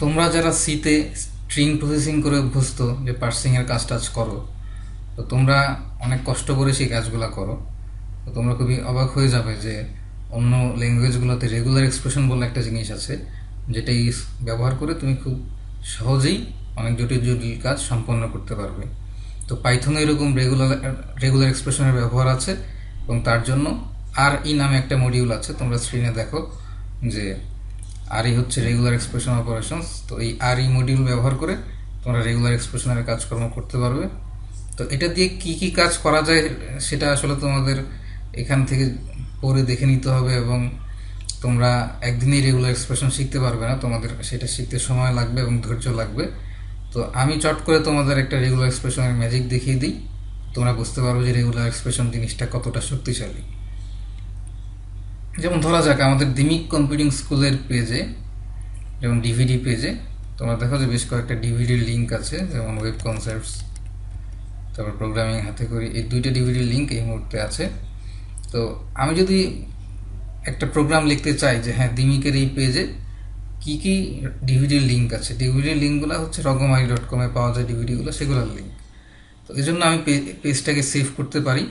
তোমরা যারা সিতে স্ট্রিং প্রসেসিং করে অভ্যস্ত যে পার্সিংয়ের কাজ টাজ করো, তো তোমরা অনেক কষ্ট করে সেই কাজগুলো করো। তো তোমরা খুবই অবাক হয়ে যাবে যে অন্য ল্যাঙ্গুয়েজগুলোতে রেগুলার এক্সপ্রেশন বলে একটা জিনিস আছে, যেটা ইউজ ব্যবহার করে তুমি খুব সহজেই অনেক জটিল জটিল কাজ সম্পন্ন করতে পারবে। তো পাইথনে এরকম রেগুলার রেগুলার এক্সপ্রেশনের ব্যবহার আছে এবং তার জন্য আর ই নামে একটা মডিউল আছে, তোমরা স্ক্রিনে দেখো যে আর ই হচ্ছে রেগুলার এক্সপ্রেশন অপারেশনস তো এই আর ই মডিউল ব্যবহার করে তোমরা রেগুলার এক্সপ্রেশনের কাজকর্ম করতে পারবে। তো এটা দিয়ে কি কি কাজ করা যায় সেটা আসলে তোমাদের এখান থেকে পড়ে দেখে নিতে হবে এবং তোমরা একদিনেই রেগুলার এক্সপ্রেশন শিখতে পারবে না। তোমাদের সেটা শিখতে সময় লাগবে এবং ধৈর্য লাগবে। তো আমি চট করে তোমাদের একটা রেগুলার এক্সপ্রেশনের ম্যাজিক দেখিয়ে দিই। তোমরা বুঝতে পারবে যে রেগুলার এক্সপ্রেশন জিনিসটা কতটা শক্তিশালী। যেমন ধরা যাক, আমাদের দিমিক কম্পিউটিং স্কুলের পেজে যেমন ডিভিডি পেজে তোমরা দেখো যে বেশ কয়েকটা ডিভিডির লিঙ্ক আছে, যেমন ওয়েব কনসেপ্টস তারপর প্রোগ্রামিং হাতে করি, এই দুইটা ডিভিডির লিঙ্ক এই মুহূর্তে আছে। তো আমি যদি একটা প্রোগ্রাম লিখতে চাই যে হ্যাঁ দিমিকের এই পেজে কি কি ডিভিডির লিঙ্ক আছে? ডিভিডির লিঙ্কগুলো হচ্ছে রকমারি ডট কমে পাওয়া যায় ডিভিডিগুলো সেগুলোর লিঙ্ক তো এই জন্য আমি পেজটাকে সেভ করতে পারি।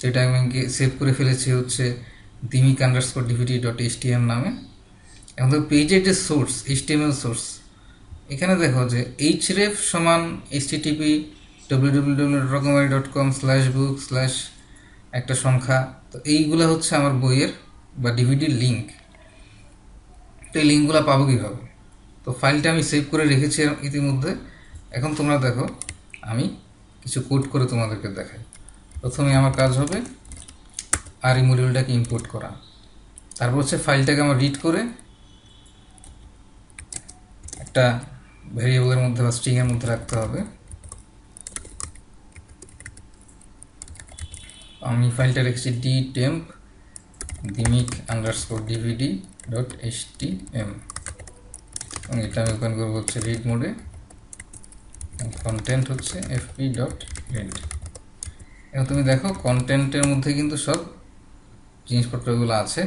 যেটা আমি সেভ করে ফেলেছি হচ্ছে Dimik underscore DVD dot H T M নামে। এখন তো পেজের যে source H T M L source এখানে দেখো যে এইচ রেফ সমান H T T P W W W Rokomari dot com slash book slash একটা সংখ্যা। তো এইগুলো হচ্ছে আমার বইয়ের বা ডিভিডির লিঙ্ক তো এই লিঙ্কগুলো পাবো কীভাবে? তো ফাইলটা আমি সেভ করে রেখেছি ইতিমধ্যে। এখন তোমরা দেখো, আমি কিছু কোড করে তোমাদেরকে দেখাই। প্রথমে আমার কাজ হবে আর এই মডিউলটাকে ইম্পোর্ট করা। তারপর হচ্ছে ফাইলটাকে আমার রিড করে একটা ভেরিয়েবলের মধ্যে বা স্ট্রিংয়ের মধ্যে রাখতে হবে। আমি ফাইলটা রেখেছি D temp Dimik underscore DVD dot H T M এবং এটা আমি ওপেন করব হচ্ছে রিড মোডে কন্টেন্ট হচ্ছে এফপি ডট রিড এখন তুমি দেখো কন্টেন্টের মধ্যে কিন্তু সব জিনিসপত্রগুলো আছে।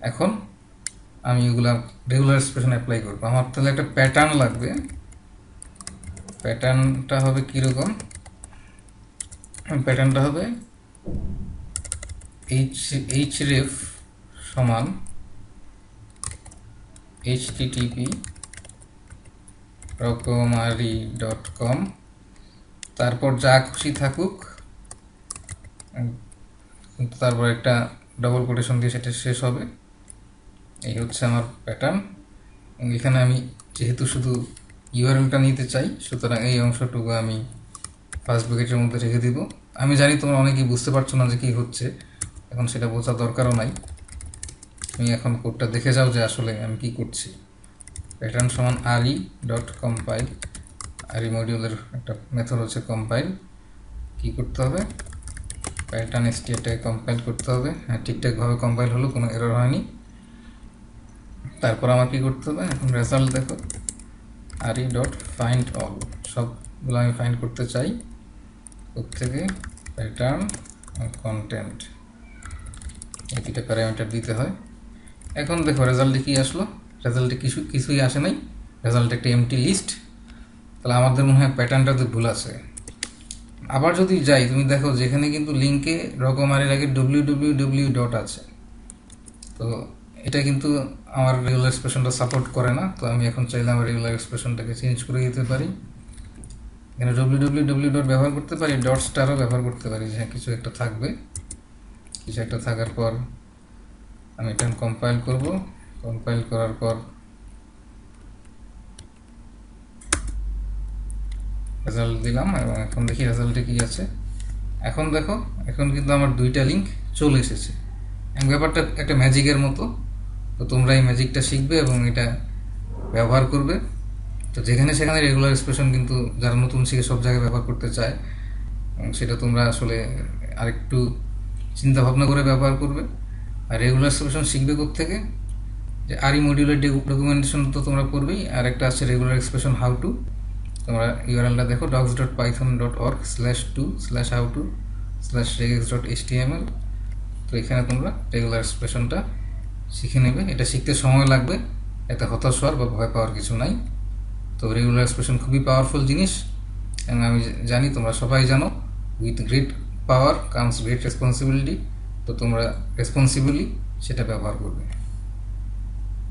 এখন আমি এগুলা রেগুলার এক্সপ্রেশন অ্যাপ্লাই করব। আমার তাহলে একটা প্যাটার্ন লাগবে। প্যাটার্নটা হবে কীরকম? প্যাটার্নটা হবে এইচ এইচ রেফ সমান H T T P Rokomari dot com তারপর যা খুশি থাকুক কিন্তু তারপর একটা ডবল কোটেশন দিয়ে সেটা শেষ হবে। এই হচ্ছে আমার প্যাটার্ন এখানে আমি যেহেতু শুধু ইউআরএলটা নিতে চাই, সুতরাং এই অংশটুকু আমি ফার্স্ট ব্র্যাকেটের মধ্যে রেখে দিব। আমি জানি তোমরা অনেকেই বুঝতে পারছ না যে কী হচ্ছে, এখন সেটা বোঝার দরকারও নাই। তুমি এখন কোডটা দেখে যাও যে আসলে আমি কি করছি। প্যাটার্ন সমান আরই ডট কম্পাইল আরই মডিউলের একটা মেথড হচ্ছে কম্পাইল কি করতে হবে? প্যাটার্ন এসটিএটাকে কম্পাইল করতে হবে। হ্যাঁ ঠিকঠাকভাবে কম্পাইল হলো, কোনো এরর হয়নি। তারপর আমার কি করতে হবে? এখন রেজাল্ট দেখো। আরই ডট ফাইন্ড অল সবগুলো আমি ফাইন্ড করতে চাই। থেকে প্যাটার্ন কন্টেন্ট এই দুটা প্যারামিটার দিতে হয়। এখন দেখো রেজাল্টে কী আসলো? রেজাল্টে কিছু, কিছুই আসে নাই। রেজাল্ট একটা এমটি লিস্ট তাহলে আমাদের মনে হয় প্যাটার্নটাতে ভুল আছে। আবার যদি যাই, তুমি দেখো যেখানে কিন্তু লিঙ্কে রকমারির আগে ডব্লিউ ডব্লিউ ডব্লিউ ডট আছে। তো এটা কিন্তু আমার রেগুলার এক্সপ্রেশনটা সাপোর্ট করে না, তো আমি এখন চাইলে আমার রেগুলার এক্সপ্রেশনটাকে চেঞ্জ করে দিতে পারি। এখানে ডব্লিউ ডব্লিউ ডব্লিউ ডট ব্যবহার করতে পারি ডট স্টারও ব্যবহার করতে পারি, যে কিছু একটা থাকবে। কিছু একটা থাকার পর আমি এটা কম্পাইল করব। কম্পাইল করার পর রেজাল্ট দিলাম এবং এখন দেখি রেজাল্টে কী আছে। এখন দেখো, এখন কিন্তু আমার দুইটা লিঙ্ক চলে এসেছে। ব্যাপারটা একটা ম্যাজিকের মতো। তো তোমরা এই ম্যাজিকটা শিখবে এবং এটা ব্যবহার করবে। তো যেখানে সেখানে রেগুলার এক্সপ্রেশন কিন্তু যারা নতুন শিখে সব জায়গায় ব্যবহার করতে চায়, এবং সেটা তোমরা আসলে আরেকটু চিন্তা ভাবনা করে ব্যবহার করবে। আর রেগুলার এক্সপ্রেশন শিখবে থেকে যে আরই মডিউলের ডকুমেন্টেশন তো তোমরা করবেই। আর একটা আছে রেগুলার এক্সপ্রেশন হাউ টু তোমরা ইউআরএলটা দেখো docs dot Python dot org slash two slash how to slash regex dot H T M L তো এখানে তোমরা রেগুলার এক্সপ্রেশনটা শিখে নেবে। এটা শিখতে সময় লাগবে, এতে হতাশ হওয়ার বা ভয় পাওয়ার কিছু নাই। তো রেগুলার এক্সপ্রেশন খুবই পাওয়ারফুল জিনিস। এবং আমি জানি তোমরা সবাই জানো with great power comes great responsibility তো তোমরা রেসপন্সিবলি সেটা ব্যবহার করবে।